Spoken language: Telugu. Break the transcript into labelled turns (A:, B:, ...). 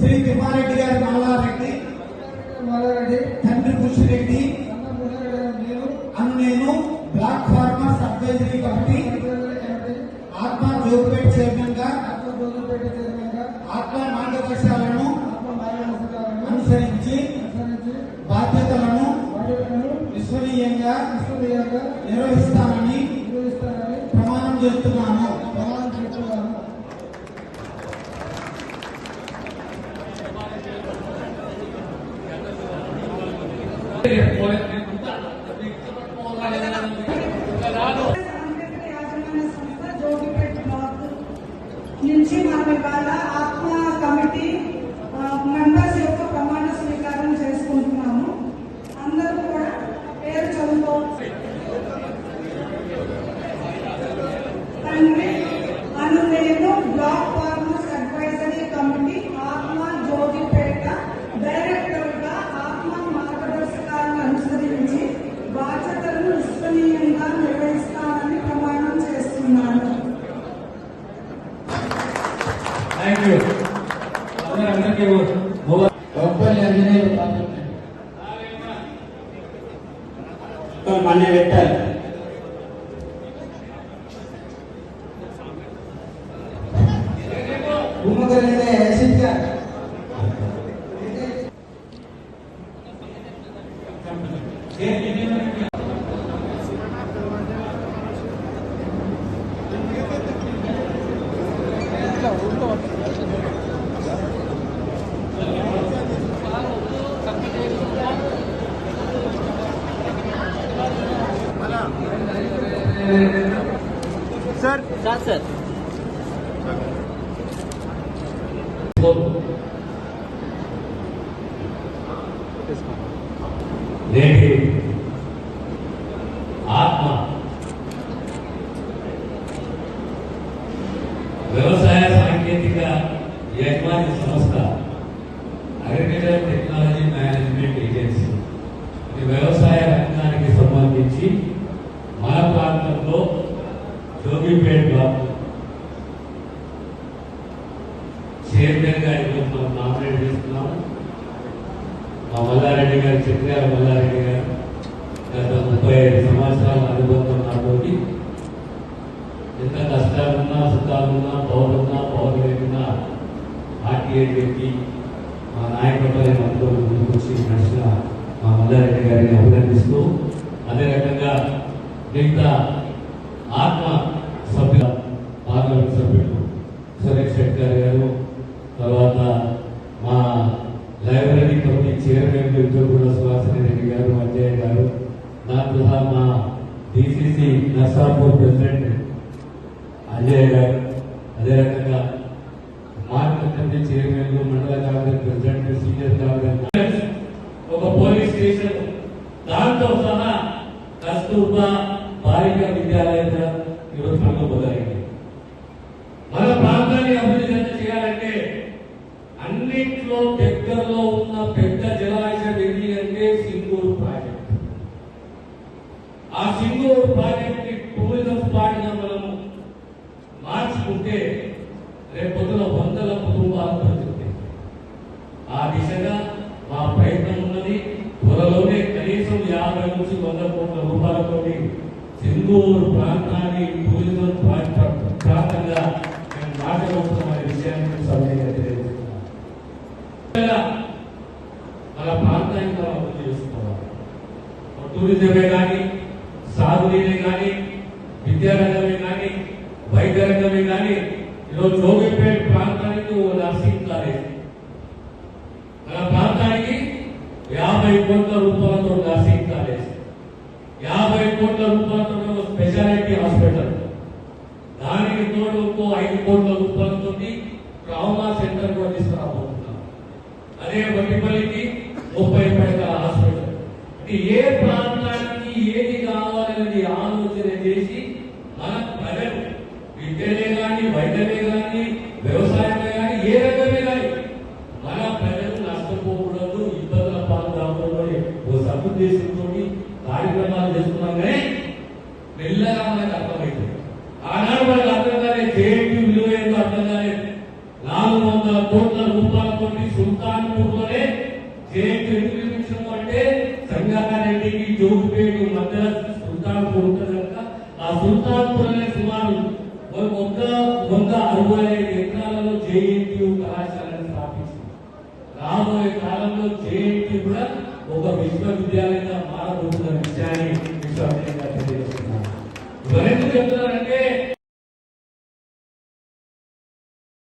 A: శ్రీ తిమ్మారెడ్డి గారి మల్లారెడ్డి
B: మాలారెడ్డి
A: తండ్రి
B: నేను
A: అను నేను బ్లాక్ ఫార్మర్స్ అడ్వైజరీ కమిటీ ఆత్మ జోగిపేట
B: చైర్మన్గా
A: ఆత్మ మార్గదర్శకాలను
B: మార్గదర్శకాలను
A: అనుసరించి బాధ్యతలను విశ్వనీయంగా నిర్వహిస్తానని ప్రమాణం చేస్తున్నాను
B: ప్రమాణం చేస్తున్నాను
C: సాంకేతిక యాజమాన్య సంస్థ జోగిపేట బ్లాక్ నుంచి మనం ఇవాళ
D: ಥ್ಯಾಂಕ್
A: ಯು ಅದಕ್ಕೆ ಕಂಪನಿ ಹದಿನೈದು ಮಾನ್ಯ ವೆಟ್ಟರ್ ಕುಮ್ಮಗಲಿದೆ
E: ಸಿದ್ಧ ಏನಿದೆ
D: सर। हाँ, सर। देखिए యజమాని సంస్థ అగ్రికల్చర్ టెక్నాలజీ మేనేజ్మెంట్ ఏజెన్సీ. ఇది వ్యవసాయ రంగానికి సంబంధించి మన ప్రాంతంలో జోగిపేట్ బ్లాక్ చైర్మన్ గారి ఈరోజు మనం నామినేట్ చేస్తున్నాము. మా మల్లారెడ్డి గారు చిత్రాల మల్లారెడ్డి గారు గత ముప్పై ఐదు సంవత్సరాల అనుబంధం నాతోటి ఎంత కష్టాలున్నా సుఖాలున్నా పౌరున్నా పౌరు లేకున్నా ఆర్టీఐ పెట్టి మా నాయకత్వం మంత్రులు ముందుకొచ్చి నడిచిన మా మల్లారెడ్డి గారిని అభినందిస్తూ అదే రకంగా మిగతా ఆత్మ సభ్యుల పార్లమెంట్ సభ్యులు సురేష్ శెట్కర్ గారు తర్వాత మా లైబ్రరీ కమిటీ చైర్మన్ ఇద్దరు కూడా సుహాసిని రెడ్డి గారు అజయ్ గారు దాంతో సహా మా డిసిసి నర్సాపూర్ ప్రెసిడెంట్ అజయ్ గారు అదే రకంగా మార్కెట్ చైర్మన్ మండల కాంగ్రెస్ ప్రెసిడెంట్ సీనియర్ కాంగ్రెస్ ఒక పోలీస్ స్టేషన్. దాంతో సహా కస్తూర్బా బాలిక విద్యాలయంగా ఈరోజు మనకు మొదలైంది. మన ప్రాంతాన్ని అభివృద్ధి చేయాలంటే అన్నింటిలో దగ్గరలో ఉన్న పెద్ద జలాశయం ఏది అంటే సింగూరు ప్రాజెక్ట్. ఆ సింగూరు ఆ దిశగా మా ప్రయత్నం ఉన్నది. త్వరలోనే కనీసం యాభై నుంచి వంద కోట్ల రూపాయలతోటి సింగూరు ప్రాంతాన్ని టూరిజం ప్రాంతంగా మేము మార్చబోతున్నామనే విషయాన్ని సభ్యులుగా తెలియజేస్తున్నాను. మన ప్రాంతాన్ని మనం అభివృద్ధి చేసుకోవాలి. టూరిజమే కానీ సాగునీరే కానీ విద్యారంగమే కానీ వైద్య రంగమే కానీ ఈరోజు జోగిపేట ప్రాంతానికి ఓ నర్సింగ్ కాలేజ్ మన ప్రాంతానికి యాభై కోట్ల రూపాయలతో నర్సింగ్ కాలేజ్ యాభై కోట్ల రూపాయలతో స్పెషాలిటీ హాస్పిటల్ దానికి తోడు ఇంకో ఐదు కోట్ల రూపాయలతో ట్రామా సెంటర్ కూడా తీసుకురాబోతున్నాం అదే వడ్డిపల్లికి ముప్పై పడకల హాస్పిటల్. ఏ ప్రాంతానికి ఏది కావాలనేది ఆలోచన చేసి మన ప్రజలు విద్యనే కానీ వైద్యమే కానీ వ్యవసాయమే కానీ ఏ రంగమే ఉద్దేశంతో కార్యక్రమాలు చేస్తున్నాం కానీ మెల్లగా మనకు అర్థమవుతుంది ఆనాడు మనకు అర్థం కాలేదు జేఎన్టీ విలువ ఏందో అర్థం కాలేదు. నాలుగు వందల కోట్ల రూపాయలతో ఉన్నటువంటి సుల్తాన్పూర్లోనే జేఎన్టీ ఎందుకు నిర్మించడం అంటే సంగారెడ్డికి జోగిపేట మధ్యలో సుల్తాన్పూర్ ఉంటుంది కనుక ఆ సుల్తాన్పూర్ అనే సుమారు వంద వంద అరవై ఐదు ఎకరాలలో జేఎన్టీ కళాశాలను స్థాపించింది. రాబోయే కాలంలో జేఎన్టీ కూడా ఒక విశ్వవిద్యాలయంగా మారబోతున్న విషయాన్ని విశ్వవిద్యాలయంగా తెలియజేస్తున్నాను. ఇవన్నీ చెప్తున్నారంటే